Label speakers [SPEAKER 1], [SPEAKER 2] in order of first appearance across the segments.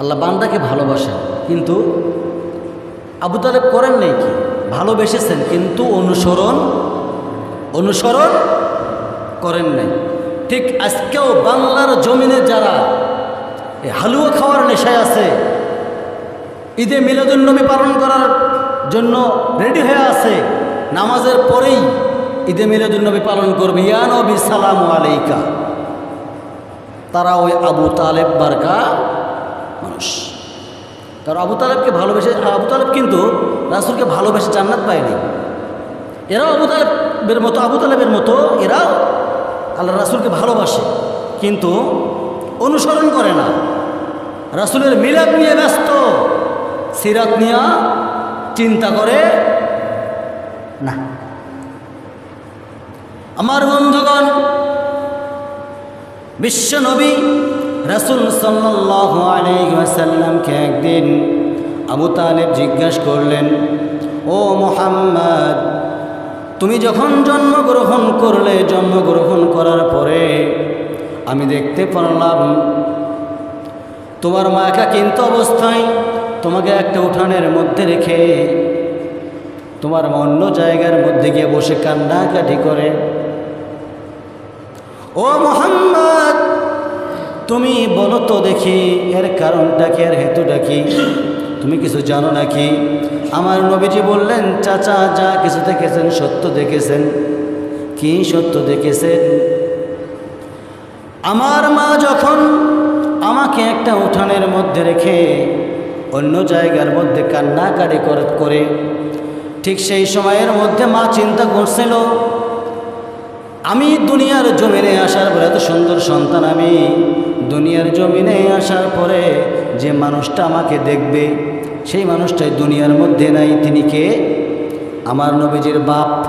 [SPEAKER 1] আল্লাহ বান্দাকে ভালোবাসেন, কিন্তু আবু তালেব করেন নাই কি? ভালোবেসেছেন, কিন্তু অনুসরণ অনুসরণ করেন নাই। ঠিক আজকেও বাংলার জমিনে যারা হালুয়া খাওয়ার নেশায় আছে, ঈদে মিলাদুন্নবী পালন করার জন্য রেডি হয়ে আছে, নামাজের পরেই ঈদে মিলাদুন্নবী পালন করবে। ইয়া নবী সালাম আলাইকা। তারা ওই আবু তালেব বারকা মানুষ। কারণ আবু তালেবকে ভালোবেসে, আবু তালেব কিন্তু রাসুলকে ভালোবেসে জান্নাত পায়নি। এরাও আবু তালেবের মতো, আবু তালেবের মতো, এরাও আল্লাহ রাসুলকে ভালোবাসে, কিন্তু অনুসরণ করে না। রাসুলের মিলাদ নিয়ে ব্যস্ত, সিরাত নিয়ে চিন্তা করে, না। আমার বন্ধুগণ, বিশ্ব নবী রাসুল সাল্লাহ আলাইসাল্লামকে একদিন আবু তালেব জিজ্ঞাসা করলেন, ও মোহাম্মদ, তুমি যখন জন্মগ্রহণ করলে, জন্মগ্রহণ করার পরে আমি দেখতে পারলাম, তোমার মা কিন্তু অবস্থায় তোমাকে একটা উঠানের মধ্যে রেখে তোমার অন্য জায়গার মধ্যে গিয়ে বসে কান্নাকাটি করে। ও মোহাম্মদ তুমি বলো তো দেখি, এর কারণটা কি, এর হেতুটা কি? তুমি কিছু জানো নাকি? আমার নবীজি বললেন, চাচা, যা কিছু দেখেছেন, সত্য দেখেছেন। কি সত্য দেখেছেন? আমার মা যখন আমাকে একটা উঠানের মধ্যে রেখে অন্য জায়গার মধ্যে কান্নাকাটি করে ঠিক সেই সময়ের মধ্যে মা চিন্তা করছিল আমি দুনিয়ার জমিনে আসার পরে, এত সুন্দর সন্তান আমি দুনিয়ার জমিনে আসার পরে যে মানুষটা আমাকে দেখবে, সেই মানুষটাই দুনিয়ার মধ্যে নাই। তিনি কে? আমার নবীজির বাপ।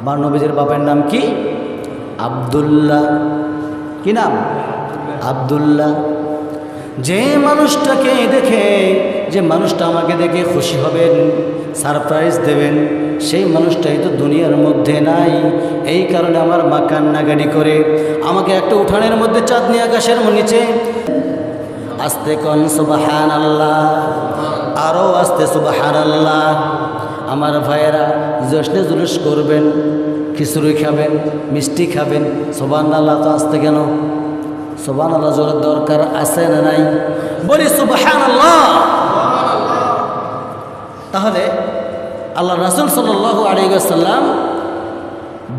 [SPEAKER 1] আমার নবীজির বাপের নাম কি? আবদুল্লাহ। কি নাম? আবদুল্লাহ। যে মানুষটাকে দেখে, যে মানুষটা আমাকে দেখে খুশি হবেন, সারপ্রাইজ দেবেন সেই মানুষটাই তো দুনিয়ার মধ্যে নাই। এই কারণে আমার মা কান্নাগাড়ি করে। আমাকে একটা উঠানের মধ্যে চাঁদনি আকাশের নিচে। আস্তে কন সুবাহান আল্লাহ আরও আস্তে সুবাহান আল্লাহ আমার ভাইয়েরা, জশ্নে জুলুস করবেন, খিচুড়ি খাবেন, মিষ্টি খাবেন। সোবান আল্লাহ তো আসতে কেন? সোবান আল্লাহ জোরের দরকার আছে না নাই? বলি সুবাহান আল্লাহ তাহলে আল্লাহ রাসুল সাল্লাহ আলিয়াল্লাম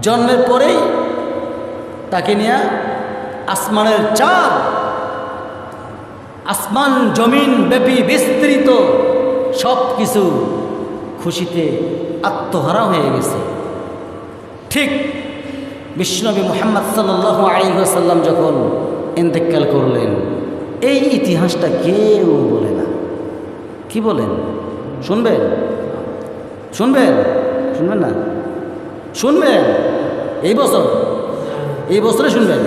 [SPEAKER 1] জন্মের পরেই তাকে নিয়ে আসমানের চাঁদ, আসমান, জমিন ব্যাপী বিস্তৃত সব কিছু খুশিতে আত্মহারা হয়ে গেছে। ঠিক বিষ্ণবী মোহাম্মদ সাল্লাহ আলিহাসাল্লাম যখন ইন্তেকাল করলেন, এই ইতিহাসটা কেউ বলে না। কি বলেন? শুনবেন? শুনবেন? শুনবেন না? শুনবেন? এই বছর? এই বছরে শুনবেন?